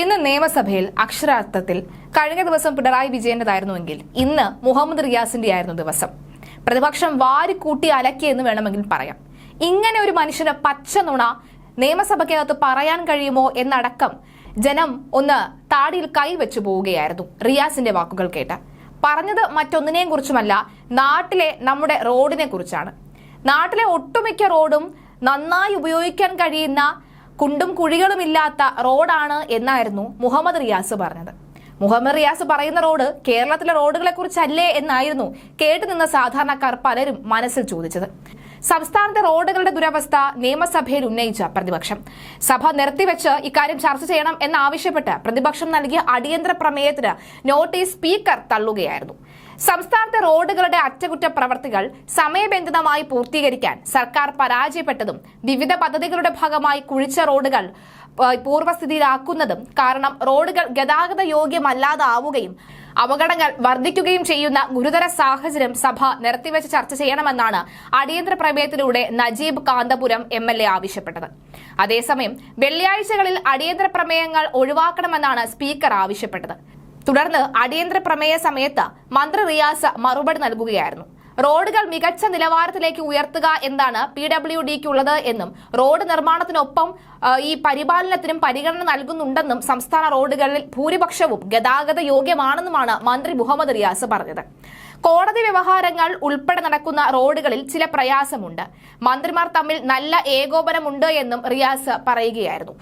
ഇന്ന് നിയമസഭയിൽ അക്ഷരാർത്ഥത്തിൽ കഴിഞ്ഞ ദിവസം പിണറായി വിജയന്റേതായിരുന്നുവെങ്കിൽ ഇന്ന് മുഹമ്മദ് റിയാസിന്റെ ആയിരുന്നു ദിവസം. പ്രതിപക്ഷം വാരിക്കൂട്ടി അലക്കി എന്ന് വേണമെങ്കിൽ പറയാം. ഇങ്ങനെ ഒരു മനുഷ്യന് പച്ച നുണ നിയമസഭയ്ക്കകത്ത് പറയാൻ കഴിയുമോ എന്നടക്കം ജനം ഒന്ന് താടിയിൽ കൈവച്ചു പോവുകയായിരുന്നു റിയാസിന്റെ വാക്കുകൾ കേട്ട്. പറഞ്ഞത് മറ്റൊന്നിനെയും കുറിച്ചുമല്ല നാട്ടിലെ നമ്മുടെ റോഡിനെ കുറിച്ചാണ്. നാട്ടിലെ ഒട്ടുമിക്ക റോഡും നന്നായി ഉപയോഗിക്കാൻ കഴിയുന്ന കുണ്ടും കുഴികളുമില്ലാത്ത റോഡാണ് എന്നായിരുന്നു മുഹമ്മദ് റിയാസ് പറഞ്ഞത്. മുഹമ്മദ് റിയാസ് പറയുന്ന റോഡ് കേരളത്തിലെ റോഡുകളെ കുറിച്ചല്ലേ എന്നായിരുന്നു കേട്ടുനിന്ന സാധാരണക്കാർ പലരും മനസ്സിൽ ചോദിച്ചത്. സംസ്ഥാനത്തെ റോഡുകളുടെ ദുരവസ്ഥ നിയമസഭയിൽ ഉന്നയിച്ച പ്രതിപക്ഷം. സഭ നിർത്തിവെച്ച് ഇക്കാര്യം ചർച്ച ചെയ്യണം എന്നാവശ്യപ്പെട്ട് പ്രതിപക്ഷം നൽകിയ അടിയന്തര പ്രമേയത്തിന് നോട്ടീസ് സ്പീക്കർ തള്ളുകയായിരുന്നു. സംസ്ഥാനത്തെ റോഡുകളുടെ അറ്റകുറ്റപ്രവർത്തികൾ സമയബന്ധിതമായി പൂർത്തീകരിക്കാൻ സർക്കാർ പരാജയപ്പെട്ടതും വിവിധ പദ്ധതികളുടെ ഭാഗമായി കുഴിച്ച റോഡുകൾ പൂർവസ്ഥിതിയിലാക്കുന്നതും കാരണം റോഡുകൾ ഗതാഗത യോഗ്യമല്ലാതാവുകയും അപകടങ്ങൾ വർദ്ധിക്കുകയും ചെയ്യുന്ന ഗുരുതര സാഹചര്യം സഭ നിർത്തിവെച്ച് ചർച്ച ചെയ്യണമെന്നാണ് അടിയന്തര പ്രമേയത്തിലൂടെ Najeeb Kanthapuram M L A ആവശ്യപ്പെട്ടത്. അതേസമയം വെള്ളിയാഴ്ചകളിൽ അടിയന്തര പ്രമേയങ്ങൾ ഒഴിവാക്കണമെന്നാണ് സ്പീക്കർ ആവശ്യപ്പെട്ടത്. തുടർന്ന് അടിയന്തര പ്രമേയ സമയത്ത് മന്ത്രി റിയാസ് മറുപടി നൽകുകയായിരുന്നു. റോഡുകൾ മികച്ച നിലവാരത്തിലേക്ക് ഉയർത്തുക എന്നാണ് പി ഡബ്ല്യു ഡിക്കുള്ളത് എന്നും റോഡ് നിർമ്മാണത്തിനൊപ്പം ഈ പരിപാലനത്തിനും പരിഗണന നൽകുന്നുണ്ടെന്നും സംസ്ഥാന റോഡുകളിൽ ഭൂരിപക്ഷവും ഗതാഗത യോഗ്യമാണെന്നുമാണ് മന്ത്രി മുഹമ്മദ് റിയാസ് പറഞ്ഞത്. കോടതി വ്യവഹാരങ്ങൾ ഉൾപ്പെടെ നടക്കുന്ന റോഡുകളിൽ ചില പ്രയാസമുണ്ട്. മന്ത്രിമാർ തമ്മിൽ നല്ല ഏകോപനമുണ്ട് എന്നും റിയാസ് പറയുകയായിരുന്നു.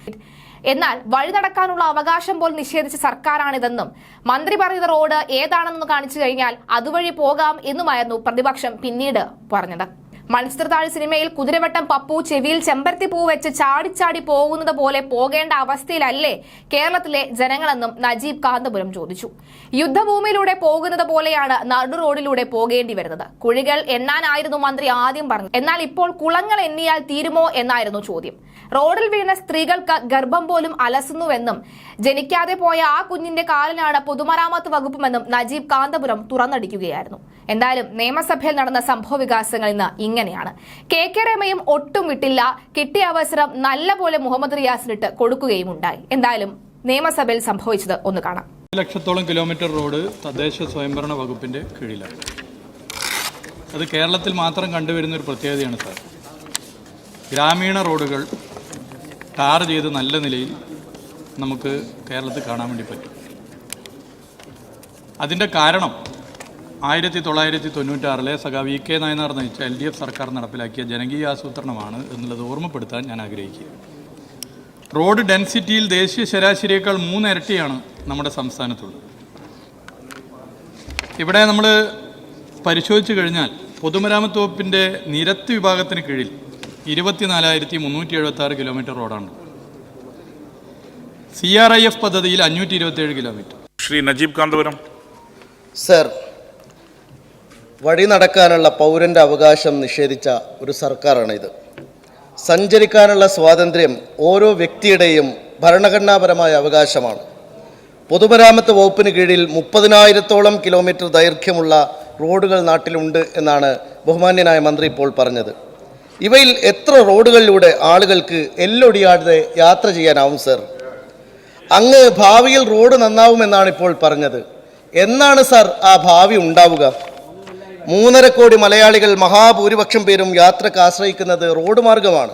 എന്നാൽ വഴി നടക്കാനുള്ള അവകാശം പോലും നിഷേധിച്ച സർക്കാരാണിതെന്നും മന്ത്രി പറയുന്ന റോഡ് ഏതാണെന്ന് കാണിച്ചു കഴിഞ്ഞാൽ അതുവഴി പോകാം എന്നുമായിരുന്നു പ്രതിപക്ഷം പിന്നീട് പറഞ്ഞത്. മത്സരത്താഴ് സിനിമയിൽ കുതിരവട്ടം പപ്പു ചെവിയിൽ ചെമ്പരത്തി പൂ വെച്ച് ചാടിച്ചാടി പോകുന്നത് പോലെ പോകേണ്ട അവസ്ഥയിലല്ലേ കേരളത്തിലെ ജനങ്ങളെന്നും നജീബ് കാന്തപുരം ചോദിച്ചു. യുദ്ധഭൂമിയിലൂടെ പോകുന്നത് പോലെയാണ് നടു റോഡിലൂടെ പോകേണ്ടി വരുന്നത്. കുഴികൾ എണ്ണാനായിരുന്നു മന്ത്രി ആദ്യം പറഞ്ഞു എന്നാൽ ഇപ്പോൾ കുളങ്ങൾ എണ്ണിയാൽ തീരുമോ എന്നായിരുന്നു ചോദ്യം. റോഡിൽ വീണ സ്ത്രീകൾക്ക് ഗർഭം പോലും അലസുന്നുവെന്നും ജനിക്കാതെ പോയ ആ കുഞ്ഞിന്റെ കാലിനാണ് പൊതുമരാമത്ത് വകുപ്പുമെന്നും നജീബ് കാന്തപുരം തുറന്നടിക്കുകയായിരുന്നു. എന്തായാലും നിയമസഭയിൽ നടന്ന സംഭവ വികാസങ്ങൾ ഇന്ന് ഇങ്ങനെയാണ്. കെ കെ രമയും ഒട്ടും വിട്ടില്ല. കിട്ടിയ അവസരം നല്ലപോലെ മുഹമ്മദ് റിയാസിനിട്ട് കൊടുക്കുകയും ഉണ്ടായി എന്തായാലും നിയമസഭയിൽ സംഭവിച്ചത് ഒന്ന് കാണാം. ലക്ഷത്തോളം കിലോമീറ്റർ റോഡ് തദ്ദേശ സ്വയംഭരണ വകുപ്പിന്റെ കീഴിലാണ്. അത് കേരളത്തിൽ മാത്രം കണ്ടുവരുന്ന ഒരു പ്രത്യേകതയാണ് സാർ. ഗ്രാമീണ റോഡുകൾ ടാർ ചെയ്ത് നല്ല നിലയിൽ നമുക്ക് കേരളത്തിൽ കാണാൻ വേണ്ടി പറ്റും. അതിന്റെ കാരണം ആയിരത്തി തൊള്ളായിരത്തി തൊണ്ണൂറ്റാറിലെ സഖാ വി കെ നായനാർ നയിച്ച എൽ ഡി എഫ് സർക്കാർ നടപ്പിലാക്കിയ ജനകീയ ആസൂത്രണമാണ് എന്നുള്ളത് ഓർമ്മപ്പെടുത്താൻ ഞാൻ ആഗ്രഹിക്കുക. റോഡ് ഡെൻസിറ്റിയിൽ ദേശീയ ശരാശരിയേക്കാൾ മൂന്നിരട്ടിയാണ് നമ്മുടെ സംസ്ഥാനത്തുള്ളത്. ഇവിടെ നമ്മൾ പരിശോധിച്ചു കഴിഞ്ഞാൽ പൊതുമരാമത്ത് വകുപ്പിന്റെ നിരത്ത് വിഭാഗത്തിന് കീഴിൽ ഇരുപത്തിനാലായിരത്തി മുന്നൂറ്റി എഴുപത്തി ആറ് കിലോമീറ്റർ റോഡാണ്. സി ആർ ഐ എഫ് പദ്ധതിയിൽ അഞ്ഞൂറ്റി ഇരുപത്തിയേഴ് കിലോമീറ്റർ. ശ്രീ നജീബ് കാന്തപുരം. സർ വഴി നടക്കാനുള്ള പൗരന്റെ അവകാശം നിഷേധിച്ച ഒരു സർക്കാരാണിത്. സഞ്ചരിക്കാനുള്ള സ്വാതന്ത്ര്യം ഓരോ വ്യക്തിയുടെയും ഭരണഘടനാപരമായ അവകാശമാണ്. പൊതുമരാമത്ത് വകുപ്പിന് കീഴിൽ മുപ്പതിനായിരത്തോളം കിലോമീറ്റർ ദൈർഘ്യമുള്ള റോഡുകൾ നാട്ടിലുണ്ട് എന്നാണ് ബഹുമാന്യനായ മന്ത്രി ഇപ്പോൾ പറഞ്ഞത്. ഇവയിൽ എത്ര റോഡുകളിലൂടെ ആളുകൾക്ക് എല്ലൊടിയാതെ യാത്ര ചെയ്യാനാവും സർ? അങ്ങ് ഭാവിയിൽ റോഡ് നന്നാവുമെന്നാണ് ഇപ്പോൾ പറഞ്ഞത്. എന്നാണ് സർ ആ ഭാവി ഉണ്ടാവുക? മൂന്നര കോടി മലയാളികൾ മഹാഭൂരിപക്ഷം പേരും യാത്രയ്ക്ക് ആശ്രയിക്കുന്നത് റോഡ് മാർഗമാണ്.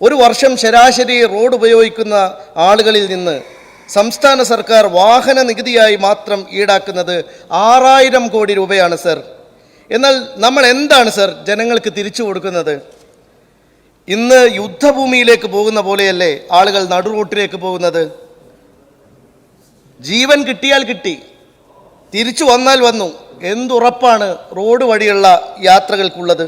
ഒരു വർഷം ശരാശരി റോഡ് ഉപയോഗിക്കുന്ന ആളുകളിൽ നിന്ന് സംസ്ഥാന സർക്കാർ വാഹന നികുതിയായി മാത്രം ഈടാക്കുന്നത് ആറായിരം കോടി രൂപയാണ് സർ. എന്നാൽ നമ്മൾ എന്താണ് സർ ജനങ്ങൾക്ക് തിരിച്ചു കൊടുക്കുന്നത്? ഇന്ന് യുദ്ധഭൂമിയിലേക്ക് പോകുന്ന പോലെയല്ലേ ആളുകൾ നടുറോട്ടിലേക്ക് പോകുന്നത്? ജീവൻ കിട്ടിയാൽ കിട്ടി തിരിച്ചു വന്നാൽ വന്നു. എന്തുറപ്പാണ് റോഡ് വഴിയുള്ള യാത്രകൾക്കുള്ളത്?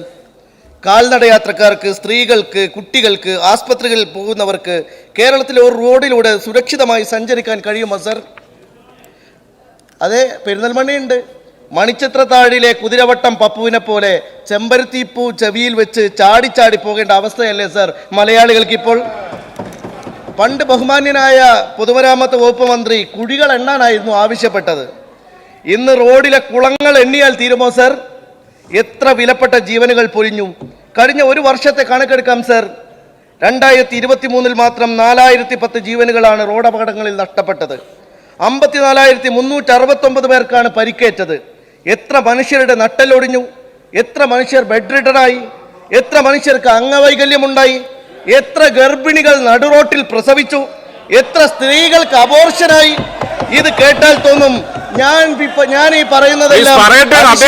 കാൽനട യാത്രക്കാർക്ക് സ്ത്രീകൾക്ക് കുട്ടികൾക്ക് ആസ്പത്രികളിൽ പോകുന്നവർക്ക് കേരളത്തിലെ ഒരു റോഡിലൂടെ സുരക്ഷിതമായി സഞ്ചരിക്കാൻ കഴിയുമോ സർ? അതെ പെരിന്തൽമണ്ണയുണ്ട്. മണിച്ചിത്ര താഴിലെ കുതിരവട്ടം പപ്പുവിനെ പോലെ ചെമ്പരുത്തിപ്പൂ ചെവിയിൽ വെച്ച് ചാടി ചാടി പോകേണ്ട അവസ്ഥയല്ലേ സർ? മലയാളികൾക്ക് ഇപ്പോൾ പണ്ട് ബഹുമാന്യനായ പൊതുമരാമത്ത് വകുപ്പ് മന്ത്രി കുഴികൾ എണ്ണാനായിരുന്നു ആവശ്യപ്പെട്ടത്. ഇന്ന് റോഡിലെ കുളങ്ങൾ എണ്ണിയാൽ തീരുമോ സർ? എത്ര വിലപ്പെട്ട ജീവനുകൾ പൊലിഞ്ഞു. കഴിഞ്ഞ ഒരു വർഷത്തെ കണക്കെടുക്കാം സർ. രണ്ടായിരത്തി ഇരുപത്തി മൂന്നിൽ മാത്രം നാലായിരത്തി പത്ത് ജീവനുകളാണ് റോഡ് അപകടങ്ങളിൽ നഷ്ടപ്പെട്ടത്. അമ്പത്തിനാലായിരത്തി മുന്നൂറ്റി അറുപത്തൊമ്പത് പേർക്കാണ് പരിക്കേറ്റത്. എത്ര മനുഷ്യരുടെ നട്ടലൊടിഞ്ഞു എത്ര മനുഷ്യർ ബെഡ് എത്ര മനുഷ്യർക്ക് അംഗവൈകല്യമുണ്ടായി? എത്ര ഗർഭിണികൾ നടുറോട്ടിൽ പ്രസവിച്ചു? എത്ര സ്ത്രീകൾക്ക് അബോർഷനായി ഇത് കേട്ടാൽ തോന്നും ഞാൻ ഞാൻ ഈ പറയുന്നത് പറയുന്നതെല്ലാം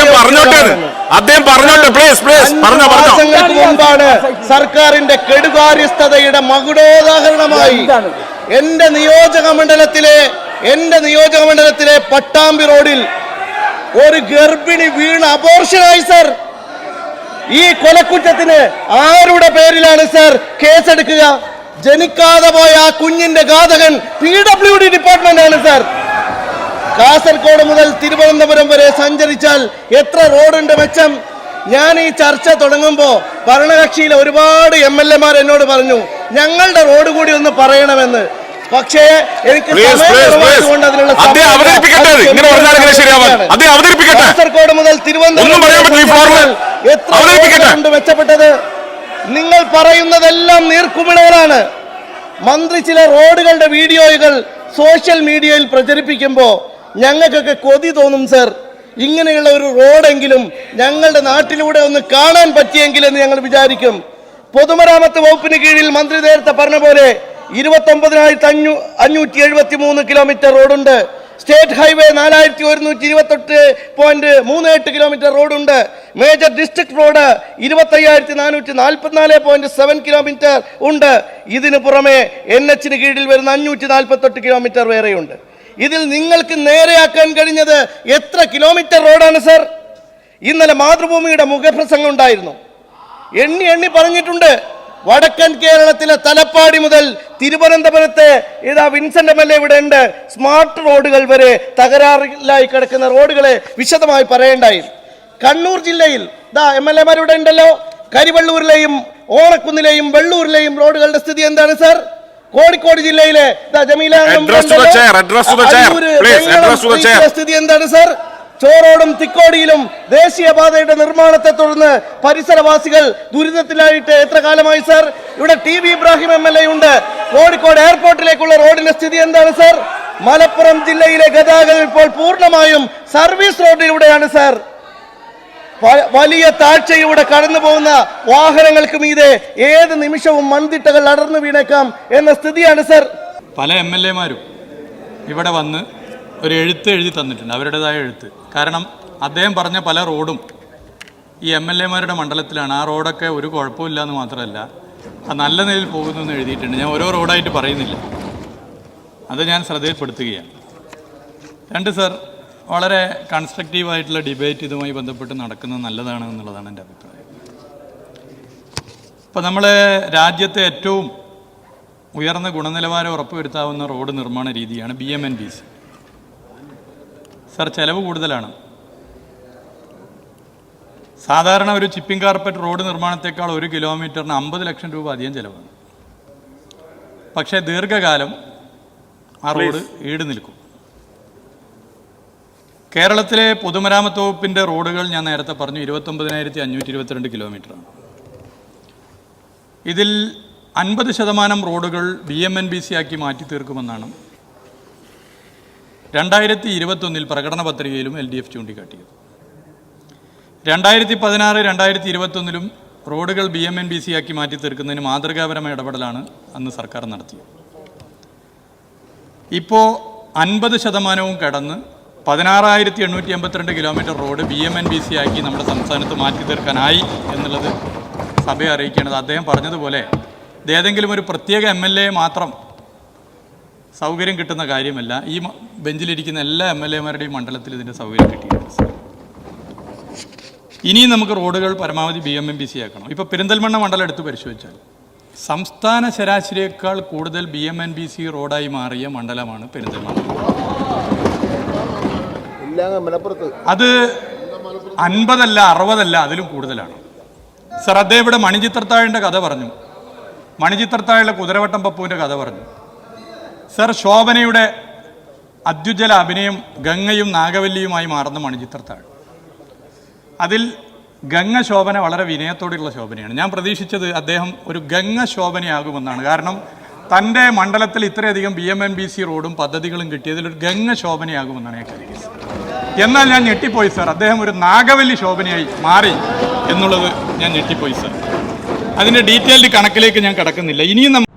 മാസങ്ങൾക്ക് മുമ്പാണ് സർക്കാരിന്റെ കെടുകാര്യസ്ഥതയുടെ മകുടോദാഹരണമായി എന്റെ നിയോജക മണ്ഡലത്തിലെ എന്റെ നിയോജക മണ്ഡലത്തിലെ പട്ടാമ്പി റോഡിൽ ഒരു ഗർഭിണി വീണ് അബോർഷനായി സർ ഈ കൊലക്കുറ്റത്തിന് ആരുടെ പേരിലാണ് സർ കേസെടുക്കുക? ജനിക്കാതെ പോയ ആ കുഞ്ഞിന്റെ ഘാതകൻ പി ഡബ്ല്യു ഡി ഡിപ്പാർട്ട്മെന്റ് ആണ് സർ കാസർഗോഡ് മുതൽ തിരുവനന്തപുരം വരെ സഞ്ചരിച്ചാൽ എത്ര റോഡുണ്ട് മെച്ചം? ഞാൻ ഈ ചർച്ച തുടങ്ങുമ്പോൾ ഭരണകക്ഷിയിലെ ഒരുപാട് എം എൽ എമാർ എന്നോട് പറഞ്ഞു ഞങ്ങളുടെ റോഡ് കൂടി ഒന്ന് പറയണമെന്ന്. പക്ഷേ എനിക്ക്. കാസർഗോഡ് മുതൽ തിരുവനന്തപുരം മെച്ചപ്പെട്ടത്? നിങ്ങൾ പറയുന്നതെല്ലാം നീർക്കുമിളകളാണ്. മന്ത്രി ചില റോഡുകളുടെ വീഡിയോകൾ സോഷ്യൽ മീഡിയയിൽ പ്രചരിപ്പിക്കുമ്പോൾ ഞങ്ങൾക്കൊക്കെ കൊതി തോന്നും സർ. ഇങ്ങനെയുള്ള ഒരു റോഡെങ്കിലും ഞങ്ങളുടെ നാട്ടിലൂടെ ഒന്ന് കാണാൻ പറ്റിയെങ്കിലെന്ന് ഞങ്ങൾ വിചാരിക്കും. പൊതുമരാമത്ത് വകുപ്പിന് കീഴിൽ മന്ത്രി നേരത്തെ പറഞ്ഞ പോലെ ഇരുപത്തി ഒമ്പതിനായിരത്തി അഞ്ഞൂ അഞ്ഞൂറ്റി എഴുപത്തി മൂന്ന് കിലോമീറ്റർ റോഡുണ്ട്. സ്റ്റേറ്റ് ഹൈവേ നാലായിരത്തി ഒരുന്നൂറ്റി ഇരുപത്തെട്ട് പോയിന്റ് മൂന്ന് എട്ട് കിലോമീറ്റർ റോഡുണ്ട്. മേജർ ഡിസ്ട്രിക്ട് റോഡ് ഇരുപത്തയ്യായിരത്തി നാനൂറ്റി നാൽപ്പത്തിനാല് പോയിന്റ് സെവൻ കിലോമീറ്റർ ഉണ്ട്. ഇതിന് പുറമെ എൻ എച്ചിന് കീഴിൽ വരുന്ന അഞ്ഞൂറ്റി നാൽപ്പത്തെട്ട് കിലോമീറ്റർ വേറെയുണ്ട്. ഇതിൽ നിങ്ങൾക്ക് നേരെയാക്കാൻ കഴിഞ്ഞത് എത്ര കിലോമീറ്റർ റോഡാണ് സർ? ഇന്നലെ മാതൃഭൂമിയുടെ മുഖപ്രസംഗം ഉണ്ടായിരുന്നു. എണ്ണി എണ്ണി പറഞ്ഞിട്ടുണ്ട്. വടക്കൻ കേരളത്തിലെ തലപ്പാടി മുതൽ തിരുവനന്തപുരത്തെ ഇതാ വിൻസെന്റ് എം എൽ എ ഇവിടെ ഉണ്ട്. സ്മാർട്ട് റോഡുകൾ വരെ തകരാറിലായി കിടക്കുന്ന റോഡുകളെ വിശദമായി പറയേണ്ടായി. കണ്ണൂർ ജില്ലയിൽ ഇതാ എം എൽ എ ഇവിടെ ഉണ്ടല്ലോ. കരിവള്ളൂരിലെയും ഓണക്കുന്നിലെയും വെള്ളൂരിലെയും റോഡുകളുടെ സ്ഥിതി എന്താണ് സർ? കോഴിക്കോട് ജില്ലയിലെ സ്ഥിതി എന്താണ് സർ? ചോറോടും തിക്കോടിയിലും ദേശീയപാതയുടെ നിർമ്മാണത്തെ തുടർന്ന് പരിസരവാസികൾ ദുരിതത്തിലായിട്ട് എത്ര കാലമായി സർ? ഇവിടെ T V Ibrahim M L A ഉണ്ട്. കോഴിക്കോട് എയർപോർട്ടിലേക്കുള്ള റോഡിന്റെ സ്ഥിതി എന്താണ് സർ? മലപ്പുറം ജില്ലയിലെ ഗതാഗതം ഇപ്പോൾ പൂർണമായും സർവീസ് റോഡിലൂടെയാണ് സർ. വലിയ താഴ്ചയിലൂടെ കടന്നു പോകുന്ന വാഹനങ്ങൾക്ക് മീതെ ഏത് നിമിഷവും മൺതിട്ടകൾ അടർന്നു വീണേക്കാം എന്ന സ്ഥിതിയാണ് സർ. പല എം എൽ എമാരും ഇവിടെ വന്ന് ഒരു എഴുത്ത് എഴുതി തന്നിട്ടുണ്ട്. അവരുടേതായ എഴുത്ത്. കാരണം അദ്ദേഹം പറഞ്ഞ പല റോഡും ഈ എം എൽ എമാരുടെ മണ്ഡലത്തിലാണ്. ആ റോഡൊക്കെ ഒരു കുഴപ്പമില്ല എന്ന് മാത്രമല്ല നല്ല നിലയിൽ പോകുന്നു എന്ന് എഴുതിയിട്ടുണ്ട്. ഞാൻ ഓരോ റോഡായിട്ട് പറയുന്നില്ല. അത് ഞാൻ ശ്രദ്ധയിൽപ്പെടുത്തുകയാണ്. രണ്ട് സർ വളരെ കൺസ്ട്രക്റ്റീവായിട്ടുള്ള ഡിബേറ്റ് ഇതുമായി ബന്ധപ്പെട്ട് നടക്കുന്നത് നല്ലതാണ് എന്നുള്ളതാണ് എന്റെ അഭിപ്രായം. ഇപ്പം നമ്മൾ രാജ്യത്തെ ഏറ്റവും ഉയർന്ന ഗുണനിലവാരം ഉറപ്പുവരുത്താവുന്ന റോഡ് നിർമ്മാണ രീതിയാണ് B M N B C. Sir ചിലവ് കൂടുതലാണ്. സാധാരണ ഒരു ചിപ്പിംഗ് കാർപ്പറ്റ് റോഡ് നിർമ്മാണത്തേക്കാൾ ഒരു കിലോമീറ്ററിന് അമ്പത് ലക്ഷം രൂപ അധികം ചിലവാണ്. പക്ഷേ ദീർഘകാലം ആ റോഡ് ഈട് നിൽക്കും. കേരളത്തിലെ പൊതുമരാമത്ത് വകുപ്പിന്റെ റോഡുകൾ ഞാൻ നേരത്തെ പറഞ്ഞു ഇരുപത്തൊമ്പതിനായിരത്തി അഞ്ഞൂറ്റി ഇരുപത്തിരണ്ട് കിലോമീറ്ററാണ്. ഇതിൽ അൻപത് ശതമാനം റോഡുകൾ B M N B C ആക്കി മാറ്റി തീർക്കുമെന്നാണ് രണ്ടായിരത്തി ഇരുപത്തൊന്നിൽ പ്രകടന പത്രികയിലും എൽ ഡി എഫ് ചൂണ്ടിക്കാട്ടിയത്. രണ്ടായിരത്തി പതിനാറ് രണ്ടായിരത്തി ഇരുപത്തൊന്നിലും റോഡുകൾ B M N B C ആക്കി മാറ്റി തീർക്കുന്നതിന് മാതൃകാപരമായ ഇടപെടലാണ് അന്ന് സർക്കാർ നടത്തിയത്. ഇപ്പോൾ അൻപത് ശതമാനവും കടന്ന് പതിനാറായിരത്തി എണ്ണൂറ്റി എൺപത്തിരണ്ട് kilometre road B M N B C ആക്കി നമ്മുടെ സംസ്ഥാനത്ത് മാറ്റി തീർക്കാനായി എന്നുള്ളത് സഭയെ അറിയിക്കേണ്ടത് അദ്ദേഹം പറഞ്ഞതുപോലെ ഏതെങ്കിലും ഒരു പ്രത്യേക എം എൽ എ മാത്രം സൗകര്യം കിട്ടുന്ന കാര്യമല്ല. ഈ ബെഞ്ചിലിരിക്കുന്ന എല്ലാ എം എൽ എമാരുടെയും മണ്ഡലത്തിൽ ഇതിന്റെ സൗകര്യം കിട്ടിയിട്ടുണ്ട് സാർ. ഇനിയും നമുക്ക് റോഡുകൾ പരമാവധി B M M B C ആക്കണം. ഇപ്പോൾ പെരിന്തൽമണ്ണ മണ്ഡലം എടുത്ത് പരിശോധിച്ചാൽ സംസ്ഥാന ശരാശരിയേക്കാൾ കൂടുതൽ B M N B C റോഡായി മാറിയ മണ്ഡലമാണ് പെരിന്തൽമണ്ണ. അത് അൻപതല്ല അറുപതല്ല അതിലും കൂടുതലാണ്. സർ അദ്ദേഹം ഇവിടെ മണിചിത്രത്താഴിന്റെ കഥ പറഞ്ഞു. മണിചിത്രത്താഴിലെ കുതിരവട്ടം പപ്പുവിന്റെ കഥ പറഞ്ഞു. സർ ശോഭനയുടെ അത്യുജ്വല അഭിനയം ഗംഗയും നാഗവല്ലിയുമായി മാറുന്ന മണിചിത്രത്താഴ്. അതിൽ ഗംഗ ശോഭന വളരെ വിനയത്തോടെയുള്ള ശോഭനയാണ്. ഞാൻ പ്രതീക്ഷിച്ചത് അദ്ദേഹം ഒരു ഗംഗ ശോഭനയാകുമെന്നാണ്. കാരണം തന്റെ മണ്ഡലത്തിൽ ഇത്രയധികം B M M B C റോഡും പദ്ധതികളും കിട്ടിയതിൽ ഒരു ഗംഗ ശോഭനയാകുമെന്നാണ് ഞാൻ കരുതിയത്. എന്നാൽ ഞാൻ ഞെട്ടിപ്പോയി സാർ. അദ്ദേഹം ഒരു നാഗവല്ലി ശോഭനയായി മാറി എന്നുള്ളത് ഞാൻ ഞെട്ടിപ്പോയി സാർ. അതിന്റെ ഡീറ്റെയിൽഡ് കണക്കിലേക്ക് ഞാൻ കടക്കുന്നില്ല. ഇനിയും